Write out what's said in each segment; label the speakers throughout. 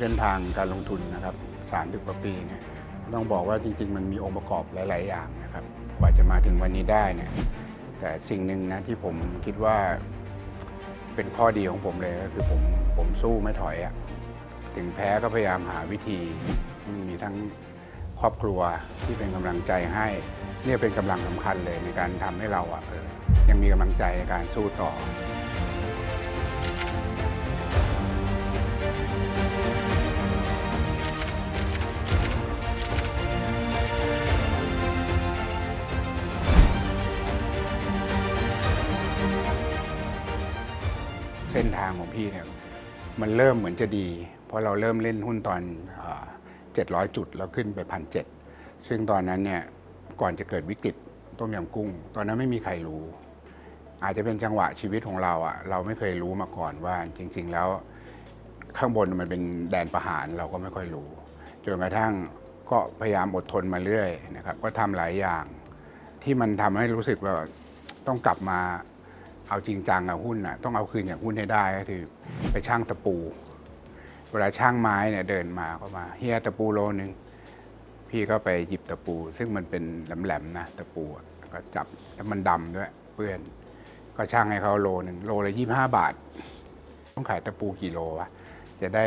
Speaker 1: เส้นทางการลงทุนนะครับ30กว่าปีเนี่ยต้องบอกว่าจริง ๆ มันมีองค์ประกอบหลาย ๆ อย่างนะครับกว่าจะมาถึงวันนี้ได้เนี่ยแต่สิ่งหนึ่งนะที่ผมคิดว่าเป็นข้อดีของผมเลยก็คือผมผมสู้ไม่ถอยอะถึงแพ้ก็พยายามหาวิธีมีทั้งครอบครัวที่เป็นกำลังใจให้เนี่ยเป็นกำลังสำคัญเลยในการทำให้เราอะยังมีกำลังใจในการสู้ต่อ พี่เนี่ยมันเริ่มเหมือนจะดี เพราะเราเริ่มเล่นหุ้นตอนเจ็ดร้อยจุดแล้วขึ้นไปพันเจ็ดซึ่งตอนนั้นเนี่ยก่อนจะเกิดวิกฤตต้มยำกุ้ง ตอนนั้นไม่มีใครรู้ อาจจะเป็นจังหวะชีวิตของเราอะ่ะ เราไม่เคยรู้มาก่อนว่าจริง ๆ แล้วข้างบนมันเป็นแดนประหารเราก็ไม่ค่อยรู้จนกระทั่งก็พยายามอดทนมาเรื่อยนะครับ ก็ทำหลายอย่างที่มันทำให้รู้สึกว่าต้องกลับมา เอาจริงจังกับหุ้นน่ะต้องเอาคืนจากหุ้นให้ได้ก็คือไปช่างตะปู เวลาช่างไม้เนี่ยเดินมาก็มาเฮียตะปูโลนึงพี่ก็ไปหยิบตะปู ซึ่งมันเป็นแหลมๆนะตะปูก็จับแล้วมันดำด้วยเปื้อน ก็ช่างให้เขาโลหนึ่งโลละยี่ห้าบาท ต้องขายตะปูกี่โลวะจะได้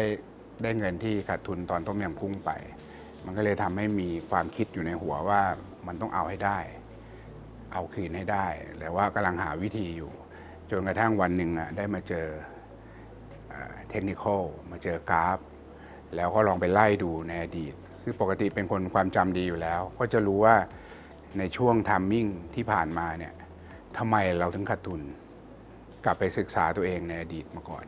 Speaker 1: ได้เงินที่ขาดทุนตอนต้มยำกุ้งไป มันก็เลยทำให้มีความคิดอยู่ในหัวว่ามันต้องเอาให้ได้ เอาคืนให้ได้แต่ว่ากำลังหาวิธีอยู่ จนกระทั่งวันหนึ่งอะได้มาเจอเทคนิคอลมาเจอกราฟ แล้วก็ลองไปไล่ดูในอดีต คือปกติเป็นคนความจำดีอยู่แล้ว ก็จะรู้ว่าในช่วงทัมมิ่งที่ผ่านมาเนี่ยทำไมเราถึงขาดทุน กลับไปศึกษาตัวเองในอดีตมาก่อน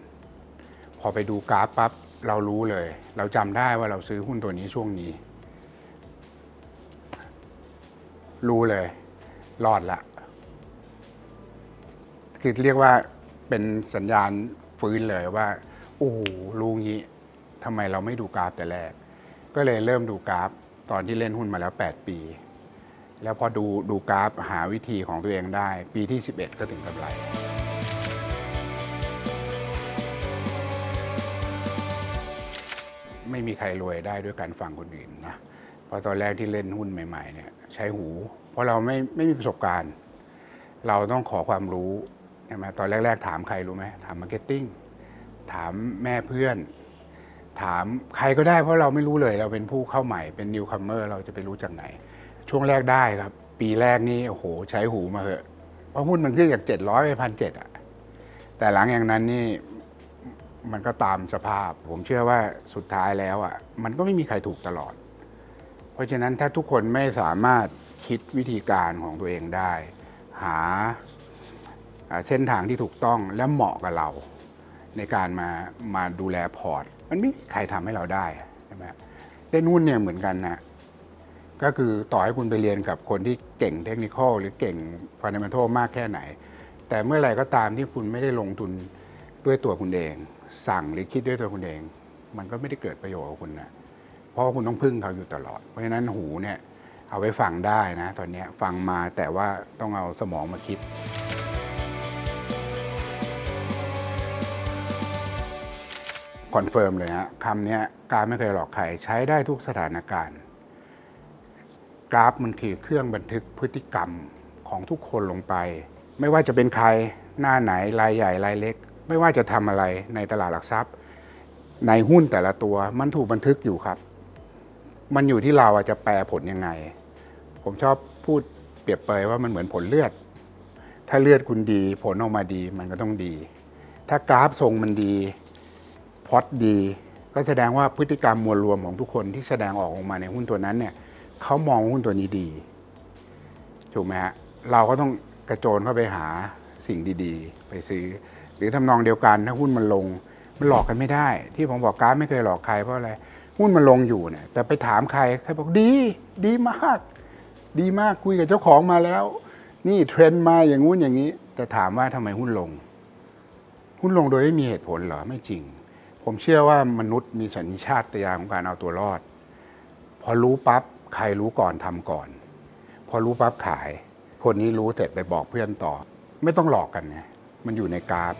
Speaker 1: พอไปดูกราฟปั๊บเรารู้เลย เราจำได้ว่าเราซื้อหุ้นตัวนี้ช่วงนี้ รู้เลย รอดละ คือเรียกว่าเป็นสัญญาณฟื้นเลยว่า โอ้โหรู้งี้ทำไมเราไม่ดูกราฟแต่แรก ก็เลยเริ่มดูกราฟตอนที่เล่นหุ้นมาแล้ว 8 ปี แล้วพอดูดูกราฟหาวิธีของตัวเองได้ ปีที่ 11 ก็ถึงกำไรไม่มีใครรวยได้ด้วยการฟังคนอื่นนะพราะตอนแรกที่เล่นหุ้นใหม่ ๆ เนี่ย ใช้หู เพราะเราไม่ไม่มีประสบการณ์ เราต้องขอความรู้ ใช่ไหมตอนแรก ๆ ถามใครรู้ไหมถามมาร์เก็ตติ้งถามแม่เพื่อน ถามใครก็ได้เพราะเราไม่รู้เลยเราเป็นผู้เข้าใหม่เป็นนิวคัมเมอร์เราจะไปรู้จากไหน ช่วงแรกได้ครับ ปีแรกนี่โอ้โห ใช้หูมาเหอะเพราะหุ้นมันขึ้นจากเจ็ดร้อยไปพันเจ็ดอะแต่หลังอย่างนั้นนี่มันก็ตามสภาพ ผมเชื่อว่าสุดท้ายแล้วอะมันก็ไม่มีใครถูกตลอด เพราะฉะนั้นถ้าทุกคนไม่สามารถคิดวิธีการของตัวเองได้ หา เส้นทางที่ถูกต้องและเหมาะกับเรา ในการมามาดูแลพอร์ต มันไม่มีใครทำให้เราได้ใช่ไหมเล่นหุ้นเนี่ยเหมือนกันนะก็คือต่อให้คุณไปเรียนกับคนที่เก่งเทคนิคหรือเก่งฟันเดเมนทัลมากแค่ไหน แต่เมื่อไรก็ตามที่คุณไม่ได้ลงทุนด้วยตัวคุณเอง สั่งหรือคิดด้วยตัวคุณเอง มันก็ไม่ได้เกิดประโยชน์กับคุณนะเพราะคุณต้องพึ่งเขาอยู่ตลอด เพราะฉะนั้นหูเนี่ยเอาไว้ฟังได้นะ ตอนนี้ฟังมาแต่ว่าต้องเอาสมองมาคิด คอนเฟิร์มเลยฮะคำนี้ยการไม่เคยหลอกใครใช้ได้ทุกสถานการณ์ กราฟมันคือเครื่องบันทึกพฤติกรรมของทุกคนลงไป ไม่ว่าจะเป็นใครหน้าไหนรายใหญ่รายเล็ก ไม่ว่าจะทำอะไรในตลาดหลักทรัพย์ ในหุ้นแต่ละตัวมันถูกบันทึกอยู่ครับ มันอยู่ที่เราจะแปลผลยังไง ผมชอบพูดเปรียบเปยว่ามันเหมือนผลเลือด ถ้าเลือดคุณดี ผลออกมาดีมันก็ต้องดี ถ้ากราฟทรงมันดี พอตดี ก็แสดงว่าพฤติกรรมมวลรวมของทุกคนที่แสดงออกออกมาในหุ้นตัวนั้นเนี่ยเขามองหุ้นตัวนี้ดี ถูกไหมฮะเราก็ต้องกระโจนเข้าไปหาสิ่งดีๆ ไปซื้อ หรือทำนองเดียวกันถ้าหุ้นมันลง มันหลอกกันไม่ได้ ที่ผมบอกกราฟไม่เคยหลอกใครเพราะอะไรหุ้นมันลงอยู่เนี่ยแต่ไปถามใครใครบอกดี ดีมาก ดีมากคุยกับเจ้าของมาแล้ว นี่เทรนด์มาอย่างงู้นอย่างนี้ แต่ถามว่าทำไมหุ้นลง หุ้นลงโดยไม่มีเหตุผลเหรอไม่จริง ผมเชื่อว่ามนุษย์มีสัญชาตญาณของการเอาตัวรอด พอรู้ปั๊บใครรู้ก่อนทำก่อน พอรู้ปั๊บขาย คนนี้รู้เสร็จไปบอกเพื่อนต่อ ไม่ต้องหลอกกันไงมันอยู่ในกราฟ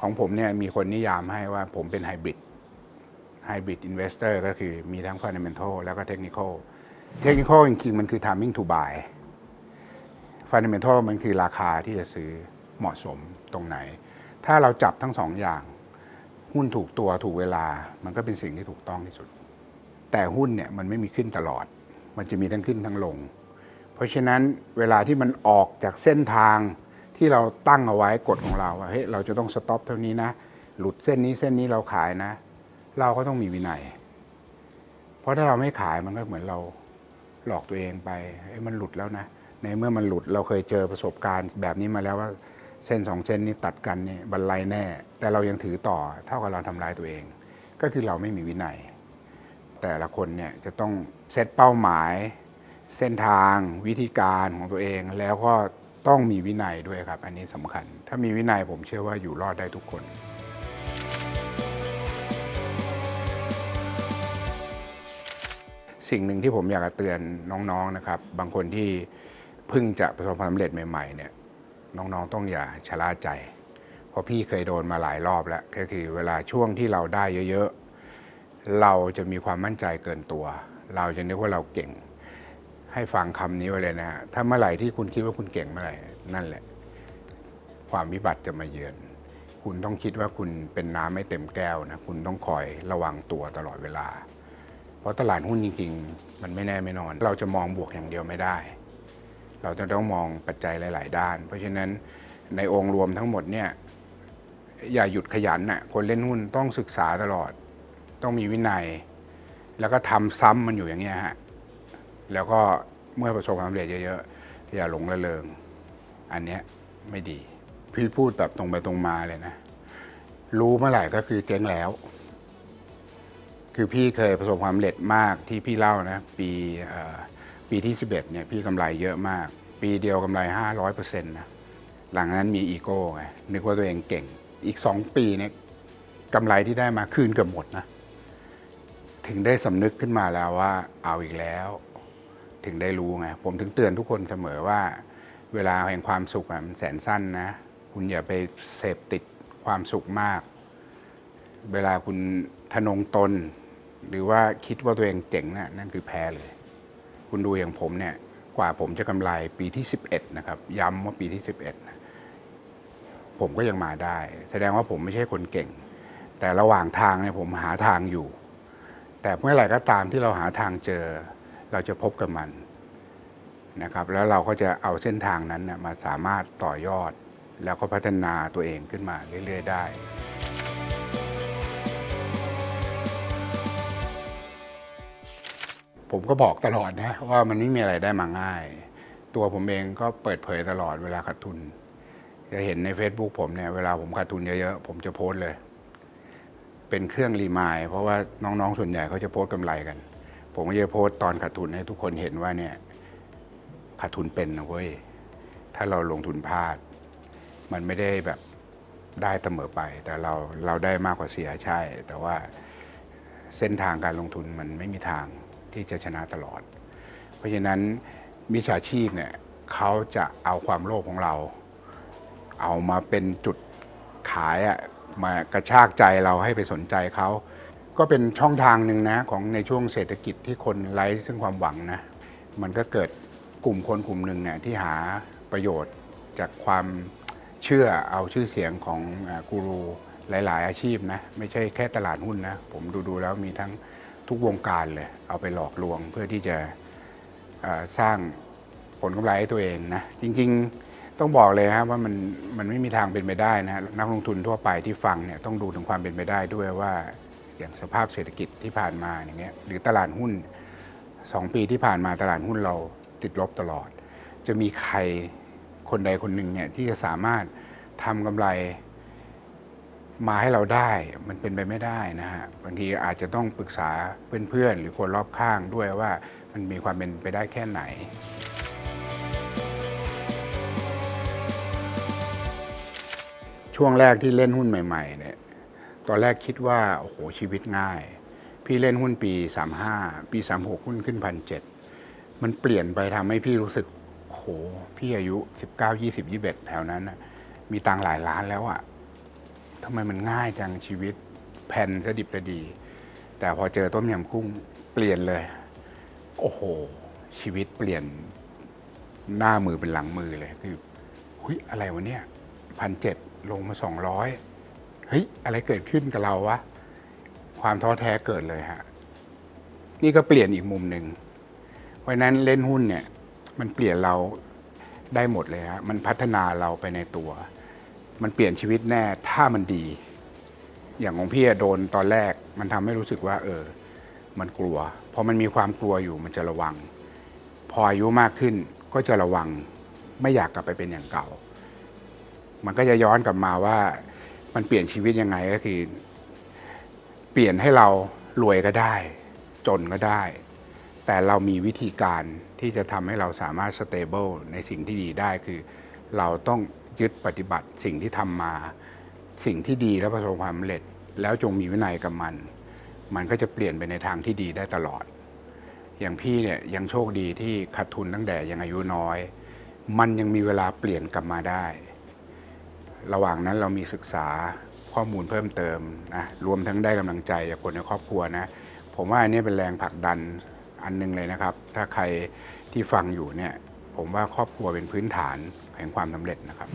Speaker 1: ของผมเนี่ยมีคนนิยามให้ว่าผมเป็นไฮบริดไฮบริดอินเวสเตอร์ก็คือมีทั้ง fundamental แล้วก็ technical technical จริงๆ มันคือ timing to buy fundamental มันคือราคาที่จะซื้อเหมาะสมตรงไหน ถ้าเราจับทั้งสองอย่าง หุ้นถูกตัวถูกเวลา มันก็เป็นสิ่งที่ถูกต้องที่สุด แต่หุ้นเนี่ยมันไม่มีขึ้นตลอด มันจะมีทั้งขึ้นทั้งลง เพราะฉะนั้นเวลาที่มันออกจากเส้นทางที่เราตั้งเอาไว้กฎของเราว่าเฮ้ยเราจะต้องสต็อปเท่านี้นะ หลุดเส้นนี้เส้นนี้เราขายนะ เราก็ต้องมีวินัย เพราะถ้าเราไม่ขายมันก็เหมือนเราหลอกตัวเองไปเอ้มันหลุดแล้วนะ ในเมื่อมันหลุดเราเคยเจอประสบการณ์แบบนี้มาแล้วว่าเส้นสองเส้นนี้ตัดกันนี่บรรลัยแน่ แต่เรายังถือต่อเท่ากับเราทำลายตัวเอง ก็คือเราไม่มีวินัย แต่ละคนเนี่ยจะต้องเซตเป้าหมาย เส้นทางวิธีการของตัวเอง แล้วก็ต้องมีวินัยด้วยครับ อันนี้สำคัญ ถ้ามีวินัยผมเชื่อว่าอยู่รอดได้ทุกคนสิ่งหนึ่งที่ผมอยากจะเตือนน้องๆนะครับ บางคนที่ เพิ่งจะประสบความสำเร็จใหม่ๆเนี่ยน้องๆต้องอย่าชะล่าใจ เพราะพี่เคยโดนมาหลายรอบแล้วก็คือเวลาช่วงที่เราได้เยอะๆ เราจะมีความมั่นใจเกินตัว เราจะนึกว่าเราเก่ง ให้ฟังคำนี้ไว้เลยนะฮะถ้าเมื่อไหร่ที่คุณคิดว่าคุณเก่งเมื่อไหร่นั่นแหละ ความวิบัติจะมาเยือน คุณต้องคิดว่าคุณเป็นน้ำไม่เต็มแก้วนะคุณต้องคอยระวังตัวตลอดเวลา เพราะตลาดหุ้นจริงๆ มันไม่แน่ไม่นอน เราจะมองบวกอย่างเดียวไม่ได้ เราจะต้องมองปัจจัยหลาย ๆ ด้าน เพราะฉะนั้นในองค์รวมทั้งหมดเนี่ยอย่าหยุดขยันน่ะคนเล่นหุ้นต้องศึกษาตลอด ต้องมีวินัย แล้วก็ทำซ้ำมันอยู่อย่างเงี้ยฮะแล้วก็เมื่อประสบความสำเร็จเยอะ ๆ อย่าหลงระเริง อันเนี้ยไม่ดี พี่พูดแบบตรงไปตรงมาเลยนะ รู้เมื่อไหร่ก็คือเจ๊งแล้ว คือพี่เคยประสบความสำเร็จมากที่พี่เล่านะ ปีเอ่อ ปีที่ 11เนี่ยพี่กำไรเยอะมาก ปีเดียวกำไร 500เปอร์เซ็นต์นะหลังนั้นมีอีโก้ไงนึกว่าตัวเองเก่ง อีก 2 ปีเนี่ยกำไรที่ได้มาคืนเกือบหมดนะ ถึงได้สำนึกขึ้นมาแล้วว่าเอาอีกแล้ว ถึงได้รู้ไง ผมถึงเตือนทุกคนเสมอว่า เวลาแห่งความสุขมันแสนสั้นนะ คุณอย่าไปเสพติดความสุขมาก เวลาคุณทะนงตน หรือว่าคิดว่าตัวเองเจ๋งนะนั่นคือแพ้เลย คุณดูอย่างผมเนี่ยกว่าผมจะกำไรปีที่ 11 นะครับ ย้ำว่าปีที่ 11นะผมก็ยังมาได้ แสดงว่าผมไม่ใช่คนเก่ง แต่ระหว่างทางเนี่ยผมหาทางอยู่ แต่เมื่อไหร่ก็ตามที่เราหาทางเจอ เราจะพบกับมันนะครับ แล้วเราก็จะเอาเส้นทางนั้นนะมาสามารถต่อยอด แล้วก็พัฒนาตัวเองขึ้นมาเรื่อย ๆ ได้ ผมก็บอกตลอดนะว่ามันไม่มีอะไรได้มาง่าย ตัวผมเองก็เปิดเผยตลอดเวลาขาดทุน จะเห็นใน Facebook ผมเนี่ยเวลาผมขาดทุนเยอะๆ ผมจะโพสเลย เป็นเครื่องรีมาย เพราะว่าน้องๆส่วนใหญ่เขาจะโพสกำไรกัน ผมก็จะโพสต์ตอนขาดทุนให้ทุกคนเห็นว่าเนี่ยขาดทุนเป็นนะเว้ยถ้าเราลงทุนพลาด มันไม่ได้แบบได้เสมอไป แต่เราเราได้มากกว่าเสียใช่ แต่ว่าเส้นทางการลงทุนมันไม่มีทาง ที่จะชนะตลอด เพราะฉะนั้นมิจฉาชีพเนี่ยเขาจะเอาความโลภของเรา เอามาเป็นจุดขายอะมากระชากใจเราให้ไปสนใจเขา ก็เป็นช่องทางหนึ่งนะของในช่วงเศรษฐกิจที่คนไร้ซึ่งความหวังนะมันก็เกิดกลุ่มคนกลุ่มหนึ่งเนี่ยที่หาประโยชน์จากความเชื่อเอาชื่อเสียงของกูรูหลาย ๆ อาชีพนะไม่ใช่แค่ตลาดหุ้นนะผมดู ๆ แล้วมีทั้ง ทุกวงการเลย เอาไปหลอกลวงเพื่อที่จะสร้างผลกำไรให้ตัวเองนะ จริงๆต้องบอกเลยครับว่ามันมันไม่มีทางเป็นไปได้นะนักลงทุนทั่วไปที่ฟังเนี่ยต้องดูถึงความเป็นไปได้ด้วยว่าอย่างสภาพเศรษฐกิจที่ผ่านมาอย่างเงี้ยหรือตลาดหุ้นสองปีที่ผ่านมาตลาดหุ้นเราติดลบตลอด จะมีใครคนใดคนหนึ่งเนี่ยที่จะสามารถทำกำไร มาให้เราได้มันเป็นไปไม่ได้นะฮะบางทีอาจจะต้องปรึกษาเพื่อนๆ หรือคนรอบข้างด้วยว่ามันมีความเป็นไปได้แค่ไหน ช่วงแรกที่เล่นหุ้นใหม่ๆเนี่ยตอนแรกคิดว่าโอ้โหชีวิตง่าย พี่เล่นหุ้นปี 35 ปี 36 หุ้นขึ้นพันเมันเปลี่ยนไปทำให้พี่รู้สึกโหพี่อายุ 19 20 21 แถวนั้นนะมีตังหลายล้านแล้วอะ่ะ ทำไมมันง่ายจังชีวิตแผ่นสดิบสดี แต่พอเจอต้มยำกุ้งเปลี่ยนเลย โอ้โห ชีวิตเปลี่ยนหน้ามือเป็นหลังมือเลยคือหุยอะไรวะเนี่ยพันเจ็ดลงมาสองร้อยเฮ้ยอะไรเกิดขึ้นกับเราวะความท้อแท้เกิดเลยฮะนี่ก็เปลี่ยนอีกมุมหนึ่งเพราะนั้นเล่นหุ้นเนี่ย มันเปลี่ยนเราได้หมดเลยฮะมันพัฒนาเราไปในตัว มันเปลี่ยนชีวิตแน่ถ้ามันดี อย่างของพี่โดนตอนแรกมันทำให้รู้สึกว่า เออ มันกลัวพอมันมีความกลัวอยู่มันจะระวัง พออายุมากขึ้นก็จะระวัง ไม่อยากกลับไปเป็นอย่างเก่า มันก็จะย้อนกลับมาว่า มันเปลี่ยนชีวิตยังไงก็คือ เปลี่ยนให้เรารวยก็ได้ จนก็ได้ แต่เรามีวิธีการที่จะทำให้เราสามารถสเตเบิลในสิ่งที่ดีได้คือ เราต้อง ยึดปฏิบัติสิ่งที่ทำมา สิ่งที่ดีและประสบความสำเร็จ แล้วจงมีวินัยกับมัน มันก็จะเปลี่ยนไปในทางที่ดีได้ตลอด อย่างพี่เนี่ยยังโชคดีที่ขาดทุนตั้งแต่ยังอายุน้อย มันยังมีเวลาเปลี่ยนกลับมาได้ ระหว่างนั้นเรามีศึกษาข้อมูลเพิ่มเติมนะรวมทั้งได้กำลังใจจากคนในครอบครัวนะ ผมว่าอันนี้เป็นแรงผลักดันอันหนึงเลยนะครับ ถ้าใครที่ฟังอยู่เนี่ย ผมว่าครอบครัวเป็นพื้นฐานแห่งความสำเร็จนะครับ